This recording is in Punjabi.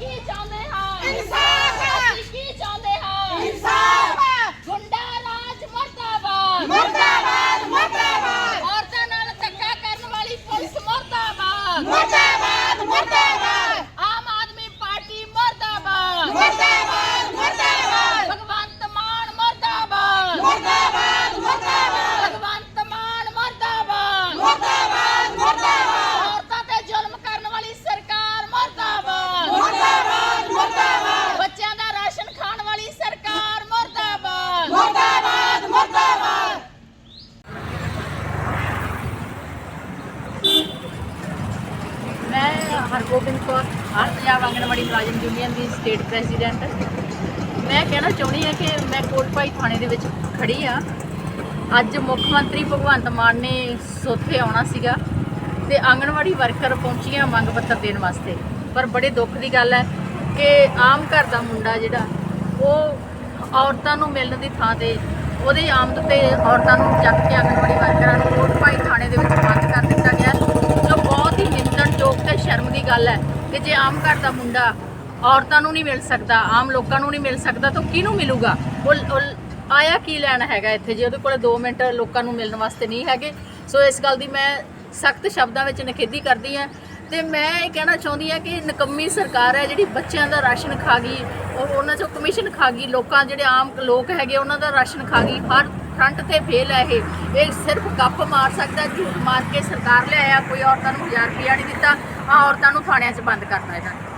一脚没好。ਹਰਗੋਬਿੰਦ ਕੌਰ ਪੰਜਾਬ ਆਂਗਣਵਾੜੀ ਮੁਲਾਜ਼ਮ ਯੂਨੀਅਨ ਦੀ ਸਟੇਟ ਪ੍ਰੈਜ਼ੀਡੈਂਟ ਮੈਂ ਕਹਿਣਾ ਚਾਹੁੰਦੀ ਹਾਂ ਕਿ ਮੈਂ ਕੋਟਪਾਈ ਥਾਣੇ ਦੇ ਵਿੱਚ ਖੜੀ ਆ ਅੱਜ ਮੁੱਖ ਮੰਤਰੀ ਭਗਵੰਤ ਮਾਨ ਨੇ ਸੋਥੇ ਆਉਣਾ ਸੀਗਾ ਤੇ ਆਂਗਣਵਾੜੀ ਵਰਕਰ ਪਹੁੰਚੀਆਂ ਮੰਗ ਪੱਤਰ ਦੇਣ ਵਾਸਤੇ। ਪਰ ਬੜੇ ਦੁੱਖ ਦੀ ਗੱਲ ਹੈ ਕਿ ਆਮ ਘਰ ਦਾ ਮੁੰਡਾ ਜਿਹੜਾ, ਉਹ ਔਰਤਾਂ ਨੂੰ ਮਿਲਣ ਦੀ ਥਾਂ ਤੇ ਉਹਦੇ ਆਮਦ ਤੇ ਔਰਤਾਂ ਨੂੰ ਚੱਕ ਕੇ ਆਂਗਣਵਾੜੀ ਵਰਕਰਾਂ ਨੂੰ ਕੋਟਪਾਈ ਥਾਣੇ ਦੇ ਵਿੱਚ ਬੰਦ ਕਰ ਦਿੱਤਾ ਗਿਆ ਜੋ ਬਹੁਤ ਹੀ ਨਿੰਦਣਯੋਗ ਤੇ ਸ਼ਰਮ ਦੀ ਗੱਲ ਹੈ ਕਿ ਜੇ ਆਮ ਘਰ ਦਾ ਮੁੰਡਾ ਔਰਤਾਂ ਨੂੰ ਨਹੀਂ ਮਿਲ ਸਕਦਾ, ਆਮ ਲੋਕਾਂ ਨੂੰ ਨਹੀਂ ਮਿਲ ਸਕਦਾ, ਤਾਂ ਕਿਹਨੂੰ ਮਿਲੂਗਾ? ਉਹ ਆਇਆ ਕੀ ਲੈਣ ਹੈਗਾ ਇੱਥੇ? ਜੇ ਉਹਦੇ ਕੋਲ 2 ਮਿੰਟ ਲੋਕਾਂ ਨੂੰ ਮਿਲਣ ਵਾਸਤੇ ਨਹੀਂ ਹੈਗੇ, ਸੋ ਇਸ ਗੱਲ ਦੀ ਮੈਂ ਸਖਤ ਸ਼ਬਦਾਂ ਵਿੱਚ ਨਿਖੇਧੀ ਕਰਦੀ ਹਾਂ। ਤੇ ਮੈਂ ਇਹ ਕਹਿਣਾ ਚਾਹੁੰਦੀ ਹਾਂ ਕਿ ਨਕੰਮੀ ਸਰਕਾਰ ਹੈ, ਜਿਹੜੀ ਬੱਚਿਆਂ ਦਾ ਰਾਸ਼ਨ ਖਾ ਗਈ, ਉਹ ਉਹਨਾਂ ਚੋਂ ਕਮਿਸ਼ਨ ਖਾ ਗਈ, ਲੋਕਾਂ ਜਿਹੜੇ ਆਮ ਲੋਕ ਹੈਗੇ, ਉਹਨਾਂ ਦਾ ਰਾਸ਼ਨ ਖਾ ਗਈ, ਹਰ ਫਰੰਟ ਤੇ ਫੇਲ ਹੈ ਇਹ। ਇਹ ਸਿਰਫ ਗੱਪ ਮਾਰ ਸਕਦਾ, ਝੂਠ ਮਾਰ ਕੇ ਸਰਕਾਰ ਲਿਆਇਆ ਕੋਈ ਔਰਤਾਂ ਨੂੰ 1000 ਰੁਪਇਆ ਨਹੀਂ ਦਿੱਤਾ ਆ ਔਰਤਾਂ ਨੂੰ ਥਾਣਿਆਂ 'ਚ ਬੰਦ ਕਰਨਾ ਇਹਨਾਂ ਨੇ।